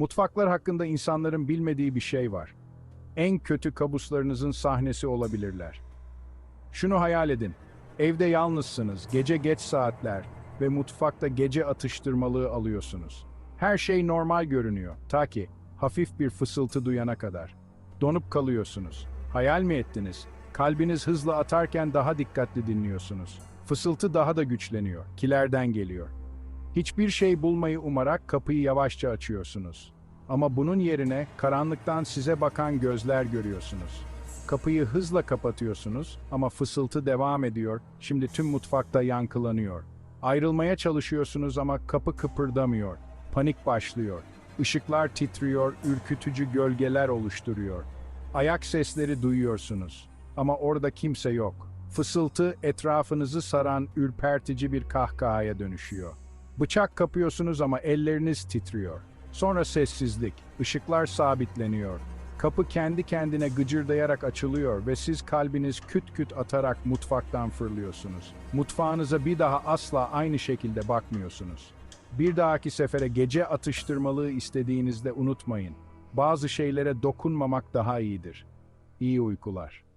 Mutfaklar hakkında insanların bilmediği bir şey var. En kötü kabuslarınızın sahnesi olabilirler. Şunu hayal edin. Evde yalnızsınız, gece geç saatler ve mutfakta gece atıştırmalığı alıyorsunuz. Her şey normal görünüyor ta ki hafif bir fısıltı duyana kadar. Donup kalıyorsunuz. Hayal mi ettiniz? Kalbiniz hızla atarken daha dikkatli dinliyorsunuz. Fısıltı daha da güçleniyor, kilerden geliyor. Hiçbir şey bulmayı umarak kapıyı yavaşça açıyorsunuz. Ama bunun yerine karanlıktan size bakan gözler görüyorsunuz. Kapıyı hızla kapatıyorsunuz ama fısıltı devam ediyor. Şimdi tüm mutfakta yankılanıyor. Ayrılmaya çalışıyorsunuz ama kapı kıpırdamıyor. Panik başlıyor. Işıklar titriyor, ürkütücü gölgeler oluşturuyor. Ayak sesleri duyuyorsunuz ama orada kimse yok. Fısıltı etrafınızı saran ürpertici bir kahkahaya dönüşüyor. Bıçak kapıyorsunuz ama elleriniz titriyor. Sonra sessizlik, ışıklar sabitleniyor. Kapı kendi kendine gıcırdayarak açılıyor ve siz kalbiniz küt küt atarak mutfaktan fırlıyorsunuz. Mutfağınıza bir daha asla aynı şekilde bakmıyorsunuz. Bir dahaki sefere gece atıştırmalığı istediğinizde unutmayın. Bazı şeylere dokunmamak daha iyidir. İyi uykular.